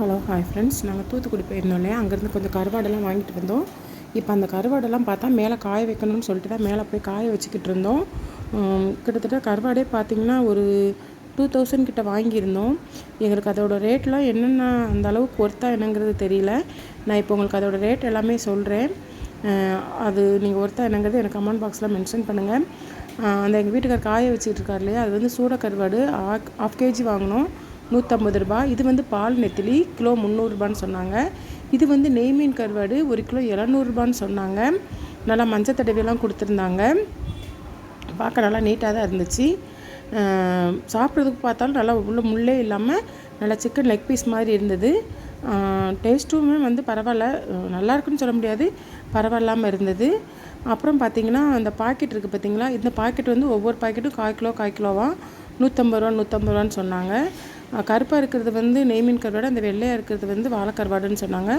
Hello hi friends நாங்கள் தூத்துக்குடி போயிருந்தோம் இல்லையா? அங்கேருந்து கொஞ்சம் கருவாடெல்லாம் வாங்கிட்டு வந்தோம். இப்போ அந்த கருவாடெல்லாம் பார்த்தா மேலே காய வைக்கணும்னு சொல்லிட்டு தான் மேலே போய் காய வச்சுக்கிட்டு இருந்தோம். கிட்டத்தட்ட கருவாடே பார்த்திங்கன்னா ஒரு டூ தௌசண்ட் கிட்ட வாங்கியிருந்தோம். எங்களுக்கு அதோட ரேட்லாம் என்னென்ன அந்த அளவுக்கு ஒர்த்தா என்னங்கிறது தெரியல. நான் இப்போ உங்களுக்கு அதோட ரேட் எல்லாமே சொல்கிறேன் அது நீங்கள் ஒர்த்தா என்னங்கிறது எனக்கு கமெண்ட் பாக்ஸில் மென்ஷன் பண்ணுங்கள் அந்த எங்கள் வீட்டுக்கார் காய வச்சுக்கிட்டு இருக்கார் இல்லையா? அது வந்து சூட கருவாடு ஆஃப் கேஜி வாங்கினோம். நூற்றம்பது ரூபாய். இது வந்து பால் நெத்திலி கிலோ முந்நூறுரூபான்னு சொன்னாங்க. இது வந்து நெய் மீன் கருவாடு ஒரு கிலோ இரநூறுபான்னு சொன்னாங்க. நல்லா மஞ்சள் தடவையெல்லாம் கொடுத்துருந்தாங்க. பார்க்க நல்லா நீட்டாக தான் இருந்துச்சு. சாப்பிட்றதுக்கு பார்த்தாலும் நல்லா உள்ள முள்ளே இல்லாமல் நல்லா சிக்கன் லெக் பீஸ் மாதிரி இருந்தது. டேஸ்ட்டுமே வந்து பரவாயில்ல. நல்லா இருக்குன்னு சொல்ல முடியாது. பரவாயில்லாமல் இருந்தது. அப்புறம் பார்த்திங்கன்னா அந்த பாக்கெட் இருக்குது பார்த்திங்களா? இந்த பாக்கெட் வந்து ஒவ்வொரு பாக்கெட்டும் கால் கிலோ கால் கிலோவாக நூற்றம்பது ரூபா நூற்றம்பது ரூபான்னு சொன்னாங்க. கருப்பாக இருக்கிறது வந்து நெய்மீன் கருவாடு அந்த வெள்ளையாக இருக்கிறது வந்து வாழைக்கருவாடுன்னு சொன்னாங்க.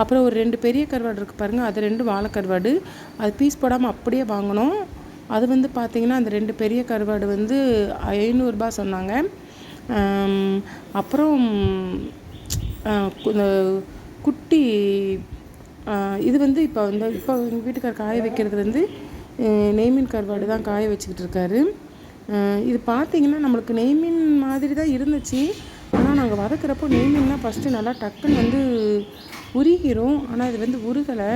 அப்புறம் ஒரு ரெண்டு பெரிய கருவாடு இருக்குது பாருங்கள் அது ரெண்டு வாழைக்கருவாடு. அது பீஸ் போடாமல் அப்படியே வாங்கினோம் அது வந்து பார்த்திங்கன்னா அந்த ரெண்டு பெரிய கருவாடு வந்து ஐநூறுரூபா சொன்னாங்க. அப்புறம் இந்த குட்டி இது வந்து இப்போ வந்து இப்போ எங்கள் வீட்டுக்கார் காய வைக்கிறது வந்து நெய்மீன் கருவாடு தான் காய வச்சுக்கிட்டு இருக்காரு. இது பார்த்திங்கன்னா நம்மளுக்கு நெய்மீன் மாதிரி தான் இருந்துச்சு. ஆனால் நாங்கள் வதக்கிறப்போ நெய் மீன்லாம் ஃபஸ்ட்டு நல்லா டக்குன்னு வந்து உருகிரும். ஆனால் இது வந்து உருகலை.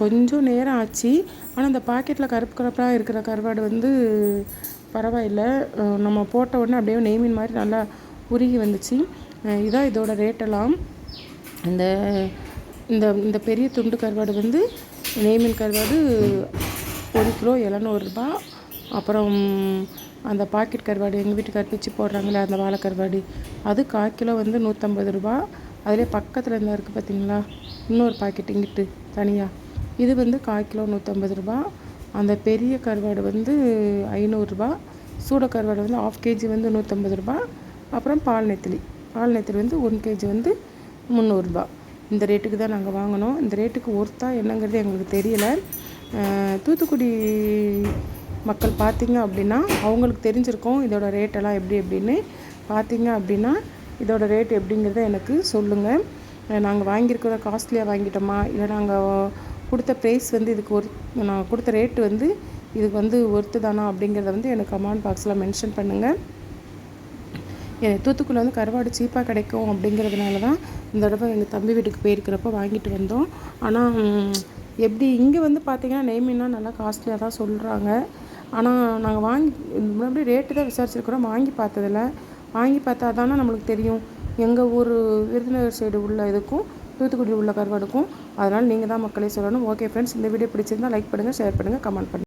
கொஞ்சம் நேரம் ஆச்சு. ஆனால் அந்த பாக்கெட்டில் கருப்பு கருப்பாக இருக்கிற கருவாடு வந்து பரவாயில்லை. நம்ம போட்ட உடனே அப்படியே நெய்மீன் மாதிரி நல்லா உருகி வந்துச்சு. இதான் இதோட ரேட்டெல்லாம். இந்த இந்த இந்த பெரிய துண்டு கருவாடு வந்து நெய்மீன் கருவாடு ஒரு கிலோ எழுநூறுபா அப்புறம் அந்த பாக்கெட் கருவாடு எங்கள் வீட்டுக்கார் பிச்சு போடுறாங்களே அந்த வாழை கருவாடு. அது கால் கிலோ வந்து நூற்றம்பது ரூபா. அதிலே பக்கத்தில் இருந்தால் இருக்குது பார்த்தீங்களா இன்னொரு பாக்கெட் இங்கிட்டு தனியாக இது வந்து கால் கிலோ நூற்றம்பது ரூபா. அந்த பெரிய கருவாடு வந்து ஐநூறுரூபா சூட கருவாடு வந்து ஆஃப் கேஜி வந்து நூற்றம்பது ரூபா. அப்புறம் பால் நெத்திலி. பால் நெத்திலி வந்து ஒன் கேஜி வந்து முந்நூறுரூபா இந்த ரேட்டுக்கு தான் நாங்கள் வாங்கினோம். இந்த ரேட்டுக்கு ஒர்த்தா என்னங்கிறது எங்களுக்கு தெரியலை. தூத்துக்குடி மக்கள் பார்த்திங்க அப்படின்னா அவங்களுக்கு தெரிஞ்சிருக்கும் இதோட ரேட்டெல்லாம் எப்படி எப்படின்னு. பார்த்திங்க அப்படின்னா இதோட ரேட் எப்படிங்கிறத எனக்கு சொல்லுங்கள் நாங்கள் வாங்கியிருக்கிற காஸ்ட்லியாக வாங்கிட்டோமா? இல்லை நாங்கள் கொடுத்த ப்ரைஸ் வந்து இதுக்கு ஒரு நான் கொடுத்த ரேட்டு வந்து இதுக்கு வந்து ஒர்த்து தானா அப்படிங்கிறத வந்து எனக்கு கமெண்ட் பாக்ஸில் மென்ஷன் பண்ணுங்கள் தூத்துக்குள்ளே வந்து கருவாடு சீப்பாக கிடைக்கும் அப்படிங்கிறதுனால தான் இந்த தடவை எங்கள் தம்பி வீட்டுக்கு போயிருக்கிறப்ப வாங்கிட்டு வந்தோம். ஆனால் எப்படி இங்கே வந்து பார்த்திங்கன்னா நெய்மீனா நல்லா காஸ்ட்லியாக தான் சொல்கிறாங்க ஆனால் நாங்கள் வாங்கி முன்னாடி ரேட்டு தான் விசாரிச்சிருக்கிறோம். வாங்கி பார்த்ததில்ல. வாங்கி பார்த்தா தானே நம்மளுக்கு தெரியும். எங்கள் ஊர் விருதுநகர் சைடு உள்ள இதுக்கும் தூத்துக்குடி உள்ள கருவாடுக்கும். அதனால் நீங்கள் தான் மக்களே சொல்லணும். ஓகே ஃப்ரெண்ட்ஸ் இந்த வீடியோ பிடிச்சிருந்தால் லைக் பண்ணுங்கள் ஷேர் பண்ணுங்கள் கமெண்ட் பண்ணுங்கள்